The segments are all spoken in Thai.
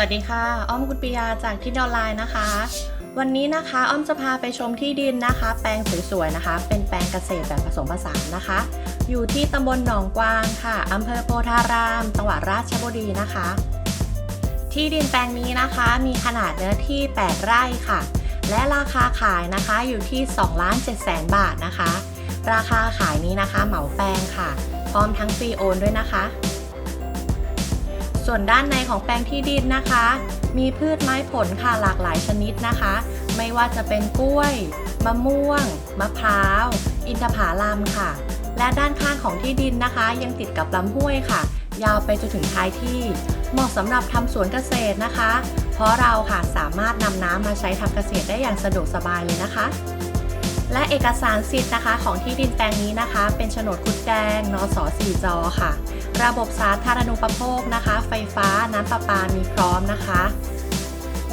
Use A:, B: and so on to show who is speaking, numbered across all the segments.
A: วัสดีค่ะ อ้อมกุลปิยาจากที่ออนไลน์นะคะ วันนี้นะคะอ้อมจะพาไปชมที่ดินนะคะ แปลงสวยๆนะคะ เป็นแปลงเกษตรแบบผสมผสานนะคะ อยู่ที่ตำบลหนองกวางค่ะอำเภอโพธารามจังหวัดราชบุรีนะคะ ที่ดินแปลงนี้นะคะ มีขนาดเนื้อที่ 8 ไร่ค่ะ และราคาขายนะคะอยู่ที่2ล้าน7แสนบาทนะคะ ราคาขายนี้นะคะ เหมาแปลงค่ะ พร้อมทั้งฟรีโอนด้วยนะคะ ส่วนด้านในของแปลงที่ดินนะคะ มีพืชไม้ผลค่ะหลากหลายชนิดนะคะ ไม่ว่าจะเป็นกล้วย มะม่วง มะพร้าว อินทผลัมค่ะ และด้านข้างของที่ดินนะคะ ยังติดกับลำห้วยค่ะ ยาวไปจนถึงท้ายที่ เหมาะสำหรับทำสวนเกษตรนะคะ เพราะเราค่ะสามารถนำน้ำมาใช้ทำเกษตรได้อย่างสะดวกสบายเลยนะคะ และเอกสารสิทธิ์นะคะของที่ดินแปลงนี้นะคะ เป็นโฉนดคุดแดงนส4จอค่ะ ระบบสาธารณูปโภคนะคะ ไฟฟ้าน้ำประปามีพร้อมนะคะ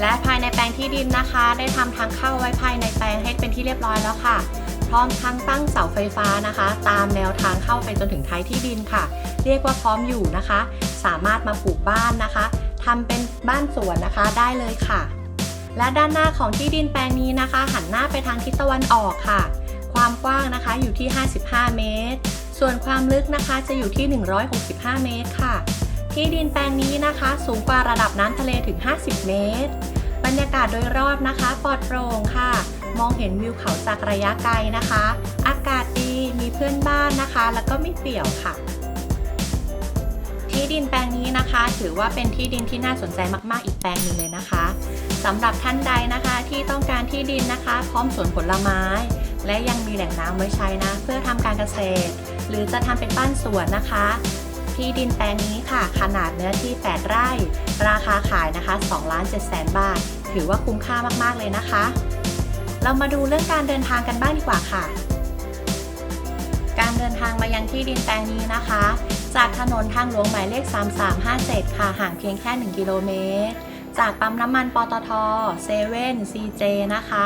A: และภายในแปลงที่ดินนะคะ ได้ทำทางเข้าไว้ภายในแปลงให้เป็นที่เรียบร้อยแล้วค่ะพร้อมทั้งตั้งเสาไฟฟ้านะคะ ตามแนวทางเข้าไปจนถึงท้ายที่ดินค่ะ เรียกว่าพร้อมอยู่นะคะ สามารถมาปลูกบ้านนะคะทำเป็นบ้านสวนนะคะได้เลยค่ะ และด้านหน้าของที่ดินแปลงนี้นะคะ หันหน้าไปทางทิศตะวันออกค่ะ ความกว้างนะคะอยู่ที่ 55 เมตร ส่วนความลึกนะคะจะอยู่ที่ 165 เมตรค่ะ ที่ดินแปลงนี้นะคะ สูงกว่าระดับน้ำทะเลถึง 50 เมตร บรรยากาศโดยรอบนะคะปลอดโปร่งค่ะ มองเห็นวิวเขาจากระยะไกลนะคะ อากาศดีมีเพื่อนบ้านนะคะ แล้วก็ไม่เปี่ยวค่ะ ที่ดินแปลงนี้นะคะ ถือว่าเป็นที่ดินที่น่าสนใจมาก ๆ อีกแปลงหนึ่งเลยนะคะสำหรับท่านใดนะคะที่ต้องการที่ดินนะคะ พร้อมสวนผลไม้ และยังมีแหล่งน้ำไว้ใช้นะ เพื่อทำการเกษตร หรือจะทำเป็นบ้านสวนนะคะ ที่ดินแปลงนี้ค่ะ ขนาดเนื้อที่ 8 ไร่ ราคาขายนะคะ2ล้าน7แสนบาท ถือว่าคุ้มค่ามาก ๆ เลยนะคะ เรามาดูเรื่องการเดินทางกันบ้างดีกว่าค่ะ การเดินทางมายังที่ดินแปลงนี้นะคะ จากถนนทางหลวงหมายเลข 3357 ค่ะห่างเพียงแค่ 1 กิโลเมตร จากปั๊มน้ำมันปตทเซเว่นซีเจนะคะ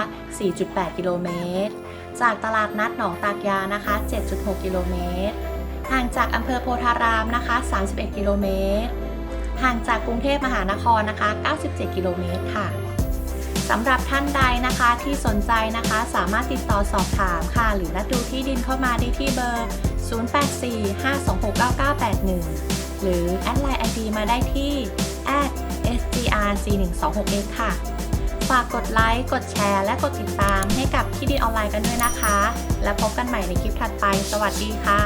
A: 4.8 กิโลเมตร จากตลาดนัดหนองตากยานะคะ 7.6 กิโลเมตร ห่างจากอำเภอโพธารามนะคะ 31 กิโลเมตร ห่างจากกรุงเทพมหานครนะคะ 97 กิโลเมตรค่ะสำหรับท่านใดนะคะที่สนใจนะคะ สามารถติดต่อสอบถามค่ะ หรือนัดดูที่ดินเข้ามาได้ที่เบอร์ 0845269981 หรือแอดไลน์ไอดีมาได้ที่ @sgrc126x ค่ะ ฝากกดไลค์ กดแชร์ และกดติดตามให้กับที่ดินออนไลน์กันด้วยนะคะ แล้วพบกันใหม่ในคลิปถัดไป สวัสดีค่ะ